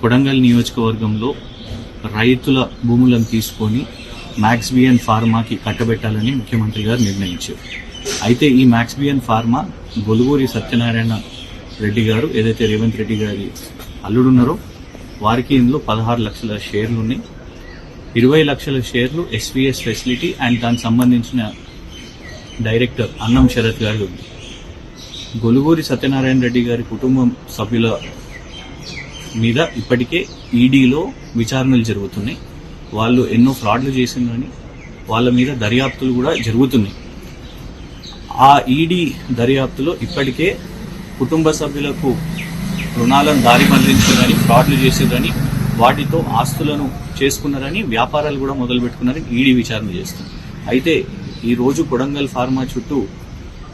కొడంగల్ నియోజకవర్గంలో రైతుల భూములను తీసుకొని మ్యాక్స్బియన్ ఫార్మాకి కట్టబెట్టాలని ముఖ్యమంత్రి గారు నిర్ణయించారు. అయితే ఈ మ్యాక్స్బియన్ ఫార్మా గొలుగూరి సత్యనారాయణ రెడ్డి గారు ఏదైతే రేవంత్ రెడ్డి గారి అల్లుడున్నారో వారికి ఇందులో పదహారు లక్షల షేర్లు ఉన్నాయి. ఇరవై లక్షల షేర్లు ఎస్విఎస్ ఫెసిలిటీ అండ్ దానికి సంబంధించిన డైరెక్టర్ అన్నం శరత్ గారి ఉంది. గొలుగూరి సత్యనారాయణ రెడ్డి గారి కుటుంబం సభ్యుల మీద ఇప్పటికే ఈడీలో విచారణలు జరుగుతున్నాయి. వాళ్ళు ఎన్నో ఫ్రాడ్లు చేసిందని వాళ్ళ మీద దర్యాప్తులు కూడా జరుగుతున్నాయి. ఆ ఈడీ దర్యాప్తులో ఇప్పటికే కుటుంబ సభ్యులకు రుణాలను దారి మళ్ళించారని ఫ్రాడ్లు చేసేదని వాటితో ఆస్తులను చేసుకున్నారని వ్యాపారాలు కూడా మొదలు పెట్టుకున్నారని ఈడీ విచారణ చేస్తుంది. అయితే ఈరోజు కొడంగల్ ఫార్మా చుట్టూ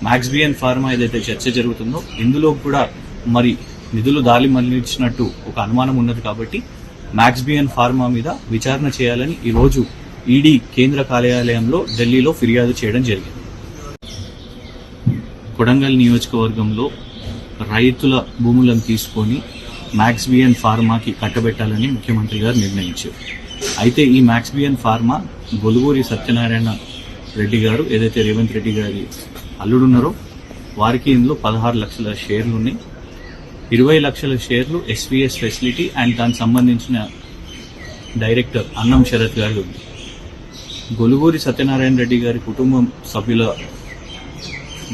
మ్యాక్స్బియన్ ఫార్మా ఏదైతే చర్చ జరుగుతుందో ఇందులో కూడా మరి నిధులు దాలి మళ్ళించినట్టు ఒక అనుమానం ఉన్నది కాబట్టి మ్యాక్స్బియన్ ఫార్మా మీద విచారణ చేయాలని ఈరోజు ఈడీ కేంద్ర కార్యాలయంలో ఢిల్లీలో ఫిర్యాదు చేయడం జరిగింది. కొడంగల్ నియోజకవర్గంలో రైతుల భూములను తీసుకొని మ్యాక్స్బియన్ ఫార్మాకి కట్టబెట్టాలని ముఖ్యమంత్రి గారు నిర్ణయించారు. అయితే ఈ మ్యాక్స్బియన్ ఫార్మా గొలుగూరి సత్యనారాయణ రెడ్డి గారు ఏదైతే రేవంత్ రెడ్డి గారి అల్లుడున్నారో వారికి ఇందులో పదహారు లక్షల షేర్లు ఉన్నాయి. ఇరవై లక్షల షేర్లు ఎస్వీఎస్ ఫెసిలిటీ అండ్ దానికి సంబంధించిన డైరెక్టర్ అన్నం శరత్ గారు గొలుగూరి సత్యనారాయణ రెడ్డి గారి కుటుంబం సభ్యుల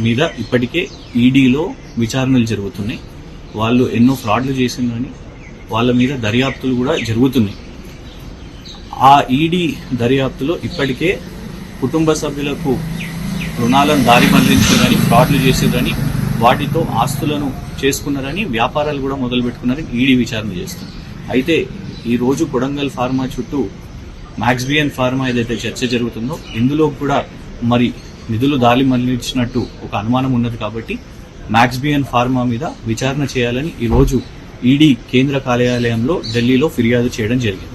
మీద ఇప్పటికే ఈడీలో విచారణలు జరుగుతున్నాయి. వాళ్ళు ఎన్నో ఫ్రాడ్లు చేసిందని వాళ్ళ మీద దర్యాప్తులు కూడా జరుగుతున్నాయి. ఆ ఈడీ దర్యాప్తులో ఇప్పటికే కుటుంబ సభ్యులకు రుణాలను దారి మళ్ళించారని ఫ్రాడ్లు చేసేదని వాటితో ఆస్తులను చేసుకున్నారని వ్యాపారాలు కూడా మొదలు పెట్టుకున్నారని ఈడీ విచారణ చేస్తుంది. అయితే ఈరోజు కొడంగల్ ఫార్మా చుట్టూ మ్యాక్స్బియన్ ఫార్మా ఏదైతే చర్చ జరుగుతుందో ఇందులో కూడా మరి నిధులు దాలి మళ్ళించినట్టు ఒక అనుమానం ఉన్నది కాబట్టి మ్యాక్స్బియన్ ఫార్మా మీద విచారణ చేయాలని ఈరోజు ఈడీ కేంద్ర కార్యాలయంలో ఢిల్లీలో ఫిర్యాదు చేయడం జరిగింది.